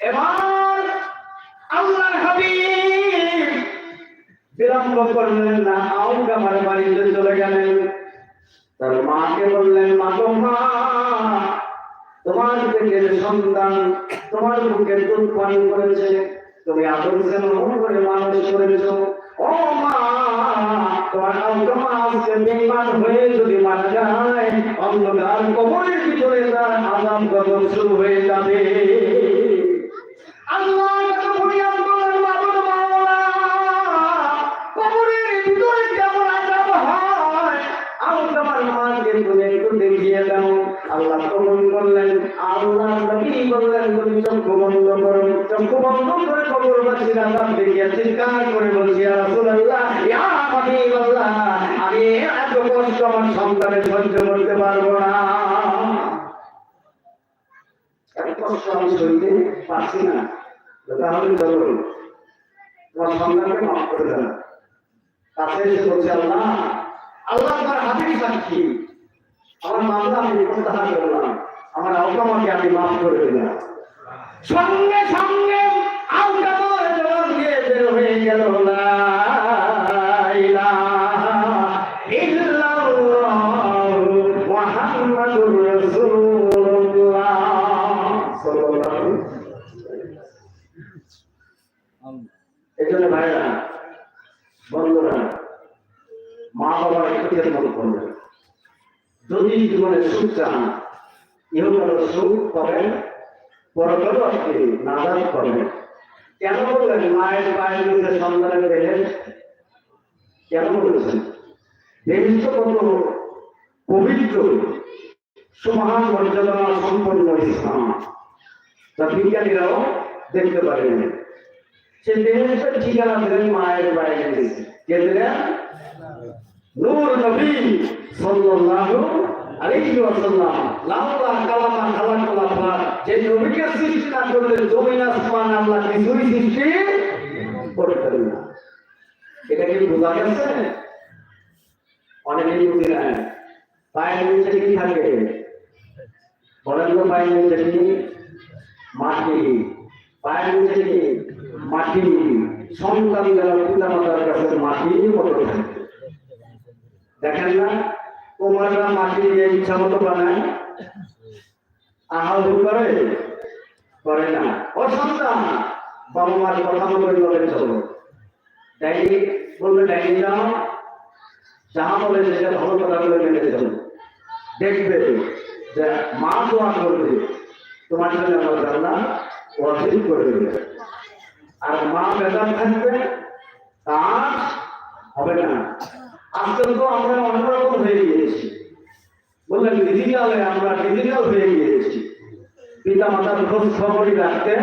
এবার আল্লাহর হাবিব বিলম্ব করলেন না আউকা আমার বাড়িতে চলে গেলেন। তার মাকে বললেন, মা মা, তোমার পেটের সন্তান তোমার বুকে দুধ পান করেছে। তুমি আদর স্নেহ করে মানুষ করেছ। ও মা, তোমার আউকা মা আজকে বেইমান হয়ে যদি মারা যায়, অন্ধকার কবরের ভিতরে তার আজাম কবর শুরু হয়ে যাবে। আল্লাহ! আমার সন্তানের সহ্য করতে পারব না। এত কষ্ট আমি না আমি মাফ করে দিলাম। সঙ্গে সঙ্গে আওকামার জবাব দিয়ে বের হয়ে গেল। না ইলাহা ইল্লাল্লাহু মুহাম্মাদুর রাসূলুল্লাহ। সাল্লাল্লাহু এই জন্য ভাইরা বন্ধুরা, মা বাবার একটু মত করবেন যদি জীবনে সুখ চান ইহকাল সুখ পাবেন পরকাল আপনি নাজাদ পাবেন কেন বললেন, মায়ের পায়ের নিচে সন্তানের দেহের কেন বলেছেন দেশ কত পবিত্র, সুমহান মর্যাদা সম্পন্ন ইসলাম তা বিজ্ঞানীরাও দেখতে পারেন। সে দেহের ঠিকানা দিলেন মায়ের বাইরে। কে দিলেন? নূর নবী সাল্লাল্লাহু আলাইহি ওয়াসাল্লাম। লাউলা কালামা খালাকাল্লাহ যে নবীকে সৃষ্টি না করলে জমিন, আসমান আল্লাহ কিছুই সৃষ্টি করতেন না। এটা কি বোঝা গেছে অনেকেই বুঝি না। পায়ের নিচে কি থাকে? বলেন তো পায়ের নিচে কি? মাটি। পায়ের নিচে কি? মাটি। সন্তান যারা পিতা মাতার কাছে মাটি মতো দেখেন না? কুমাররা মাটি দিয়ে ইচ্ছা মতো বানায় আহাল করে? করে না। ও সন্তান বাবা মার কথা মতো বলে চলো ডাইনি বলবে, ডাইনি যাও যাহা বলে সেটা ভালো কথা বলে মেনে চলো। দেখবে যে মা দোয়া করবে, তোমার জন্য আমার জানলা ওয়াসিল করে দেবে। আর মা বেজার থাকবে, তার হবে না। আজকাল তো আমরা অন্যরকম হয়ে গিয়েছি। বললেন ডিজিটালে আমরা ডিজিটাল হয়ে গিয়েছি। পিতা মাতার খোঁজ খবরই রাখতে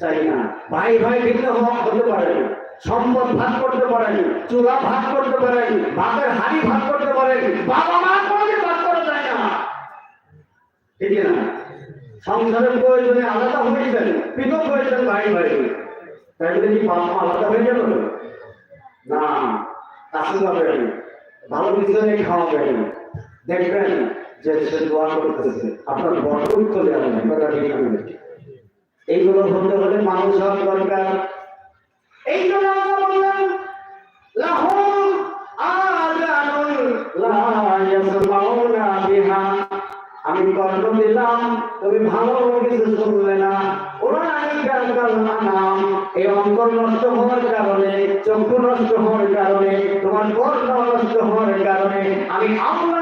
চাই না। ভাই ভাই ভিন্ন হওয়া হতে পারে না সম্পদ ভাগ করতে পারেন, চুলা ভাগ করতে পারেন, বাপের হাড়ি ভাগ করতে পারেন, বাবা মা কোনোদিন ভাগ করা যায় না। ঠিক না, সংসারের প্রয়োজনে আলাদা হয়ে হয়েছেন পৃথক হয়ে হয়েছেন ভাই ভাই। তাই বলে কি বাবা আলাদা হয়ে যাবে? না কাছে যাবেন ভালো কিছু নিয়ে খাওয়াবেন দেখবেন যে সে দোয়া করতেছে, আপনার কথা ঠিক আছে এইগুলো হতে হলে মানুষ দরকার। এই জন্য আমরা বললাম লাহুম লা ইয়াসমাউনা বিহা। আমি কর্ম দিলাম, তুমি ভালো কিছু শুনলে না। ওরা নাম এই অন্তর নষ্ট হওয়ার কারণে, চক্ষু নষ্ট হওয়ার কারণে, তোমার কর্ণ নষ্ট হওয়ার কারণে, আমি আল্লাহ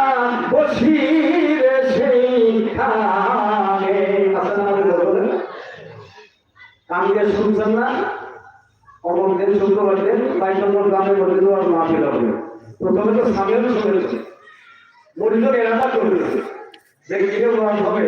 বসি রে সেইখানে কানকে শুনছেন না। অমর শুনতে শুক্রবার দিন বাইশ নম্বর গ্রামে বলতে আর মাহফিল হবে প্রথমে তো স্বামীও শুনেছে মরিজন এলাকা যে দেখি হবে?